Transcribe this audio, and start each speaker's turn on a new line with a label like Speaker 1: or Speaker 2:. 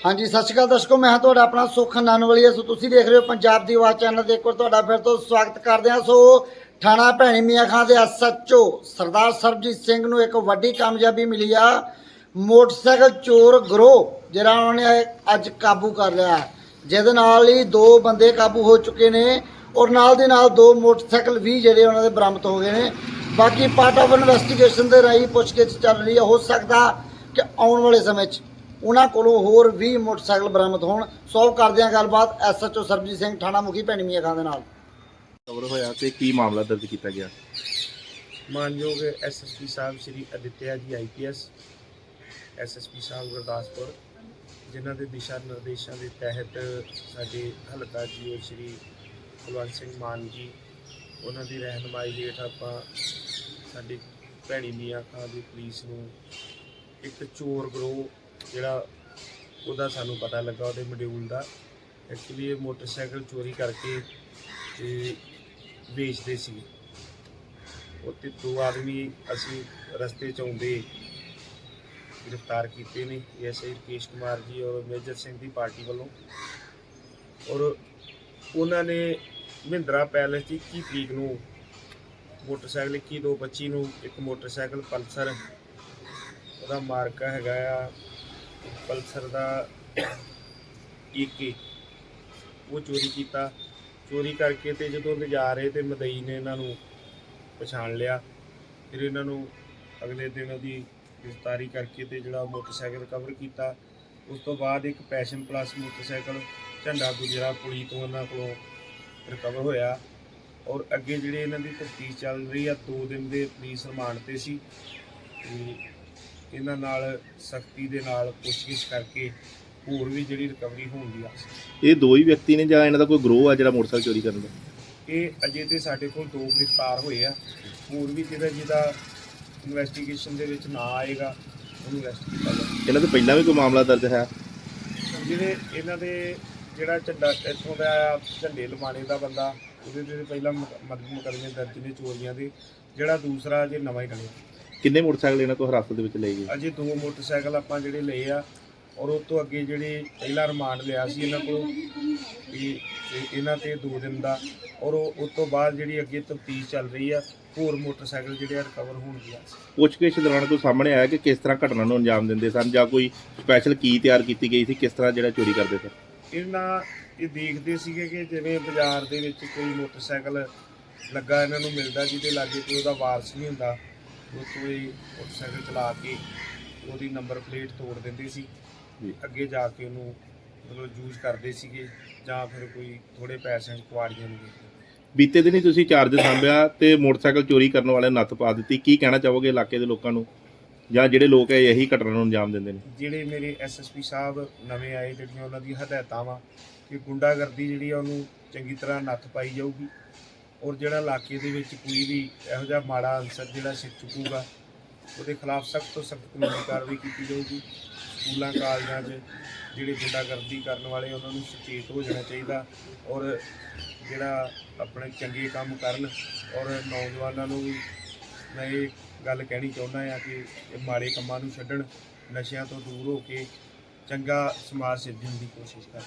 Speaker 1: ਹਾਂਜੀ, ਸਤਿ ਸ਼੍ਰੀ ਅਕਾਲ ਦਰਸ਼ਕੋ, ਮੈਂ ਹਾਂ ਤੁਹਾਡਾ ਆਪਣਾ ਸੁਖ ਨਾਨਵਲੀਆ ਸੋ ਤੁਸੀਂ ਦੇਖ ਰਹੇ ਹੋ ਪੰਜਾਬ ਦੀ ਆਵਾਜ਼ ਚੈਨਲ ਤੇ ਇੱਕ ਵਾਰ ਤੁਹਾਡਾ ਫਿਰ ਤੋਂ ਸਵਾਗਤ ਕਰਦੇ ਹਾਂ। ਸੋ ਥਾਣਾ ਭੈਣੀ ਮੀਆਂ ਖਾਂ ਦੇ ਐਸਐਚਓ ਸਰਦਾਰ ਸਰਬਜੀਤ ਸਿੰਘ ਨੂੰ ਇੱਕ ਵੱਡੀ ਕਾਮਯਾਬੀ ਮਿਲੀ ਆ। ਮੋਟਰਸਾਈਕਲ ਚੋਰ ਗਰੋਹ, ਜਿਹੜਾ ਉਹਨਾਂ ਨੇ ਅੱਜ ਕਾਬੂ ਕਰ ਲਿਆ। ਜਿਹਦੇ ਨਾਲ ਹੀ ਦੋ ਬੰਦੇ ਕਾਬੂ ਹੋ ਚੁੱਕੇ ਨੇ। ਔਰ ਨਾਲ ਦੇ ਨਾਲ ਦੋ ਮੋਟਰਸਾਈਕਲ ਵੀ ਜਿਹੜੇ ਉਹਨਾਂ ਦੇ ਬਰਾਮਦ ਹੋ ਗਏ ਨੇ। ਬਾਕੀ ਪਾਰਟ ਆਫ ਇਨਵੈਸਟੀਗੇਸ਼ਨ ਦੇ ਰਾਹੀਂ ਪੁੱਛਗਿੱਛ ਚੱਲ ਰਹੀ ਹੈ। ਹੋ ਸਕਦਾ ਕਿ ਆਉਣ ਵਾਲੇ ਸਮੇਂ 'ਚ ਉਹਨਾਂ ਕੋਲੋਂ ਹੋਰ 20 ਮੋਟਰਸਾਈਕਲ ਬਰਾਮਦ ਹੋਣ। ਸੋਲਵ ਕਰਦੇ ਹਾਂ ਗੱਲਬਾਤ ਐਸਐਚਓ ਸਰਬਜੀਤ ਸਿੰਘ ਥਾਣਾ ਮੁਖੀ ਭੈਣੀ ਮੀਆਂ ਖਾਂ ਦੇ ਨਾਲ।
Speaker 2: ਕਵਰ ਹੋਇਆ ਤੇ ਕੀ ਮਾਮਲਾ ਦਰਜ ਕੀਤਾ ਗਿਆ?
Speaker 3: ਮਾਨਯੋਗ ਐਸਐਸਪੀ ਸਾਹਿਬ ਸ਼੍ਰੀ ਅਦਿੱਤਿਆ ਜੀ ਆਈਪੀਐਸ ਐਸਐਸਪੀ ਸਾਹਿਬ ਗੁਰਦਾਸਪੁਰ ਜਿਨ੍ਹਾਂ ਦੇ ਦਿਸ਼ਾ ਨਿਰਦੇਸ਼ਾਂ ਦੇ ਤਹਿਤ ਸਾਡੇ ਹਲਕਾ ਜੀ ਸ਼੍ਰੀ ਕੁਲਵੰਤ ਸਿੰਘ ਮਾਨ ਜੀ, ਉਹਨਾਂ ਦੀ ਰਹਿਨਮਾਈ ਹੇਠ ਆਪਾਂ ਸਾਡੀ ਭੈਣੀ ਮੀਆਂ ਖਾਂ ਦੀ ਪੁਲਿਸ ਨੂੰ ਇੱਕ ਚੋਰ ਗਰੋਹ ਜਿਹੜਾ ਉਹਦਾ ਸਾਨੂੰ ਪਤਾ ਲੱਗਾ, ਉਹਦੇ ਮੋਡਿਊਲ ਦਾ। ਐਕਚੁਅਲੀ ਇਹ ਮੋਟਰਸਾਈਕਲ ਚੋਰੀ ਕਰਕੇ ਤੇ ਵੇਚਦੇ ਸੀ ਉੱਤੇ ਦੋ ਆਦਮੀ ਅਸੀਂ ਰਸਤੇ ਚ ਆਉਂਦੇ ਗ੍ਰਿਫਤਾਰ ਕੀਤੇ ਨੇ ਐਸਆਈ ਰਕੇਸ਼ ਕੁਮਾਰ ਜੀ ਔਰ ਮੇਜਰ ਸਿੰਘ ਦੀ ਪਾਰਟੀ ਵੱਲੋਂ। ਔਰ ਉਹਨਾਂ ਨੇ ਮਹਿੰਦਰਾ ਪੈਲੇਸ ਦੀ 21 ਤਰੀਕ ਨੂੰ ਮੋਟਰਸਾਈਕਲ 2225 ਨੂੰ ਇੱਕ ਮੋਟਰਸਾਈਕਲ ਪਲਸਰ। ਉਹਦਾ ਮਾਰਕਾ ਹੈਗਾ ਆ ਪਲਸਰ ਦਾ ਈਕੇ ਉਹ ਚੋਰੀ ਕੀਤਾ। ਚੋਰੀ ਕਰਕੇ ਤੇ ਜਦੋਂ ਲਿਜਾ ਰਹੇ ਤੇ ਮਦਈ ਨੇ ਇਹਨਾਂ ਨੂੰ ਪਛਾਣ ਲਿਆ। ਫਿਰ ਇਹਨਾਂ ਨੂੰ ਅਗਲੇ ਦਿਨ ਉਹਦੀ ਗ੍ਰਿਫਤਾਰੀ ਕਰਕੇ ਤੇ ਜਿਹੜਾ ਮੋਟਰਸਾਈਕਲ ਕਵਰ ਕੀਤਾ। ਉਸ ਤੋਂ ਬਾਅਦ ਇੱਕ ਪੈਸ਼ਨ ਪਲੱਸ ਮੋਟਰਸਾਈਕਲ ਝੰਡਾ ਗੁਜਰਾ ਪੁਲੀ ਤੋਂ ਉਹਨਾਂ ਕੋਲੋਂ ਰਿਕਵਰ ਹੋਇਆ ਔਰ ਅੱਗੇ ਜਿਹੜੇ ਇਹਨਾਂ ਦੀ ਤਫਤੀਸ਼ ਚੱਲ ਰਹੀ ਆ 2 ਦਿਨ ਦੇ ਪੁਲਿਸ ਰਿਮਾਂਡ ਤੇ ਸੀ। ਤੇ ਇਹਨਾਂ ਨਾਲ ਸਖਤੀ ਦੇ ਨਾਲ ਪੁੱਛਗਿੱਛ ਕਰਕੇ ਹੋਰ ਵੀ ਜਿਹੜੀ ਰਿਕਵਰੀ ਹੋਣ ਦੀ ਆਸ
Speaker 2: ਇਹ ਦੋ ਹੀ ਵਿਅਕਤੀ ਨੇ ਜਾਂ ਇਹਨਾਂ ਦਾ ਕੋਈ ਗਰੋਹ ਆ ਜਿਹੜਾ ਮੋਟਰਸਾਈਕਲ ਚੋਰੀ ਕਰਨ ਦਾ?
Speaker 3: ਇਹ ਅਜੇ ਤੇ ਸਾਡੇ ਕੋਲ ਦੋ ਗ੍ਰਿਫਤਾਰ ਹੋਏ ਆ। ਹੋਰ ਵੀ ਜਿਹਦਾ ਜਿਹਦਾ ਇਨਵੈਸਟੀਗੇਸ਼ਨ ਦੇ ਵਿੱਚ ਨਾ ਆਏਗਾ ਉਹਨੂੰ ਅਰੈਸਟ ਕੀਤਾ ਜਾਵੇ
Speaker 2: ਇਹਨਾਂ ਤੇ ਪਹਿਲਾਂ ਵੀ ਕੋਈ ਮਾਮਲਾ ਦਰਜ ਹੈ?
Speaker 3: ਜਿਹੜੇ ਇਹਨਾਂ ਦੇ ਜਿਹੜਾ ਝੰਡਾ ਇੱਥੋਂ ਦਾ ਝੰਡੇ ਲਮਾਣੇ ਦਾ ਬੰਦਾ ਉਹਦੇ ਤੇ ਪਹਿਲਾਂ ਮਦਦ ਮੁਕਦਮੇ ਦਰਜ ਨੇ ਚੋਰੀਆਂ ਦੇ ਜਿਹੜਾ ਦੂਸਰਾ ਜੇ ਨਵਾਂ ਹੀ ਡਲਿਆ
Speaker 2: ਕਿੰਨੇ ਮੋਟਰਸਾਈਕਲ ਇਹਨਾਂ ਕੋਲ ਹਿਰਾਸਤ ਦੇ ਵਿੱਚ ਲਏ ਗਏ?
Speaker 3: ਅਜੇ ਦੋ ਮੋਟਰਸਾਈਕਲ ਆਪਾਂ ਜਿਹੜੇ ਲਏ ਆ ਔਰ ਉਸ ਤੋਂ ਅੱਗੇ ਜਿਹੜੇ ਪਹਿਲਾ ਰਿਮਾਂਡ ਲਿਆ ਸੀ ਇਹਨਾਂ ਕੋਲ ਇਹ- ਇਹਨਾਂ ਤੇ 2 ਦਿਨ ਦਾ ਔਰ ਉਹ- ਉਸ ਤੋਂ ਬਾਅਦ ਜਿਹੜੀ ਅੱਗੇ ਤਫਤੀਸ਼ ਚੱਲ ਰਹੀ ਆ ਹੋਰ ਮੋਟਰਸਾਈਕਲ ਜਿਹੜੇ ਆ ਰਿਕਵਰ ਹੋਣ ਦੀ ਹੈ।
Speaker 2: ਪੁੱਛਗਿੱਛ ਦੌਰਾਨ ਕੋਈ ਸਾਹਮਣੇ ਆਇਆ ਕਿ ਕਿਸ ਤਰ੍ਹਾਂ ਘਟਨਾ ਨੂੰ ਅੰਜਾਮ ਦਿੰਦੇ ਸਨ ਜਾਂ ਕੋਈ ਸਪੈਸ਼ਲ ਕੀ ਤਿਆਰ ਕੀਤੀ ਗਈ ਸੀ ਕਿਸ ਤਰ੍ਹਾਂ ਜਿਹੜਾ ਚੋਰੀ ਕਰਦੇ ਸਨ?
Speaker 3: ਇਹਨਾਂ ਇਹ ਦੇਖਦੇ ਸੀਗੇ ਕਿ ਜਿਵੇਂ ਬਾਜ਼ਾਰ ਦੇ ਵਿੱਚ ਕੋਈ ਮੋਟਰਸਾਈਕਲ ਲੱਗਾ ਇਹਨਾਂ ਨੂੰ ਮਿਲਦਾ ਜਿਹਦੇ ਲਾਗੇ ਕੋਈ ਉਹਦਾ ਵਾਰਸ ਨਹੀਂ ਹੁੰਦਾ ਉਹ ਹੀ ਮੋਟਰਸਾਈਕਲ ਚਲਾ ਕੇ ਉਹਦੀ ਨੰਬਰ ਪਲੇਟ ਤੋੜ ਦਿੰਦੇ ਸੀ। ਅੱਗੇ ਜਾ ਕੇ ਉਹਨੂੰ ਮਤਲਬ ਯੂਜ਼ ਕਰਦੇ ਸੀਗੇ ਜਾਂ ਫਿਰ ਕੋਈ ਥੋੜੇ ਪੈਸਿਆਂ 'ਚ ਕੁਆੜੀਆਂ ਨੂੰ ਵੇਚਦੇ
Speaker 2: ਬੀਤੇ ਦਿਨੀ ਤੁਸੀਂ ਚਾਰਜ ਸੰਭਿਆ ਤੇ ਮੋਟਰਸਾਈਕਲ ਚੋਰੀ ਕਰਨ ਵਾਲੇ ਨੱਥ ਪਾ ਦਿੱਤੀ। ਕੀ ਕਹਿਣਾ ਚਾਹੋਗੇ ਇਲਾਕੇ ਦੇ ਲੋਕਾਂ ਨੂੰ? ਜਾਂ ਜਿਹੜੇ ਲੋਕ ਹੈ ਇਹੀ ਘਟਨਾ ਨੂੰ ਅੰਜਾਮ ਦਿੰਦੇ ਨੇ?
Speaker 3: ਜਿਹੜੇ ਮੇਰੇ ਐਸਐਸਪੀ ਸਾਹਿਬ ਨਵੇਂ ਆਏ ਜਿਹੜੀਆਂ ਉਹਨਾਂ ਦੀ ਹਦਾਇਤਾਂ ਵਾ ਕਿ ਗੁੰਡਾਗਰਦੀ ਜਿਹੜੀ ਆ ਉਹਨੂੰ ਚੰਗੀ ਤਰ੍ਹਾਂ ਨੱਥ ਪਾਈ ਜਾਊਗੀ ਔਰ ਜਿਹੜਾ ਇਲਾਕੇ ਦੇ ਵਿੱਚ ਕੋਈ ਵੀ ਇਹੋ ਜਿਹਾ ਮਾੜਾ ਅਨਸਰ ਜਿਹੜਾ ਸਿੱਖ ਚੁੱਕੂਗਾ, ਉਹਦੇ ਖਿਲਾਫ ਸਖਤ ਤੋਂ ਸਖਤ ਕਾਨੂੰਨੀ ਕਾਰਵਾਈ ਕੀਤੀ ਜਾਊਗੀ। ਸਕੂਲਾਂ, ਕਾਲਜਾਂ 'ਚ ਜਿਹੜੇ ਗੁੰਡਾਗਰਦੀ ਕਰਨ ਵਾਲੇ ਉਹਨਾਂ ਨੂੰ ਸੁਚੇਤ ਹੋ ਜਾਣਾ ਚਾਹੀਦਾ ਔਰ ਜਿਹੜਾ ਆਪਣੇ ਚੰਗੇ ਕੰਮ ਕਰਨ ਔਰ ਨੌਜਵਾਨਾਂ ਨੂੰ ਵੀ ਮੈਂ ਇਹ ਗੱਲ ਕਹਿਣੀ ਚਾਹੁੰਦਾ ਆ ਕਿ ਇਹ ਮਾੜੇ ਕੰਮਾਂ ਨੂੰ ਛੱਡਣ, ਨਸ਼ਿਆਂ ਤੋਂ ਦੂਰ ਹੋ ਕੇ ਚੰਗਾ ਸਮਾਜ ਸਿਰਜਣ ਦੀ ਕੋਸ਼ਿਸ਼ ਕਰ।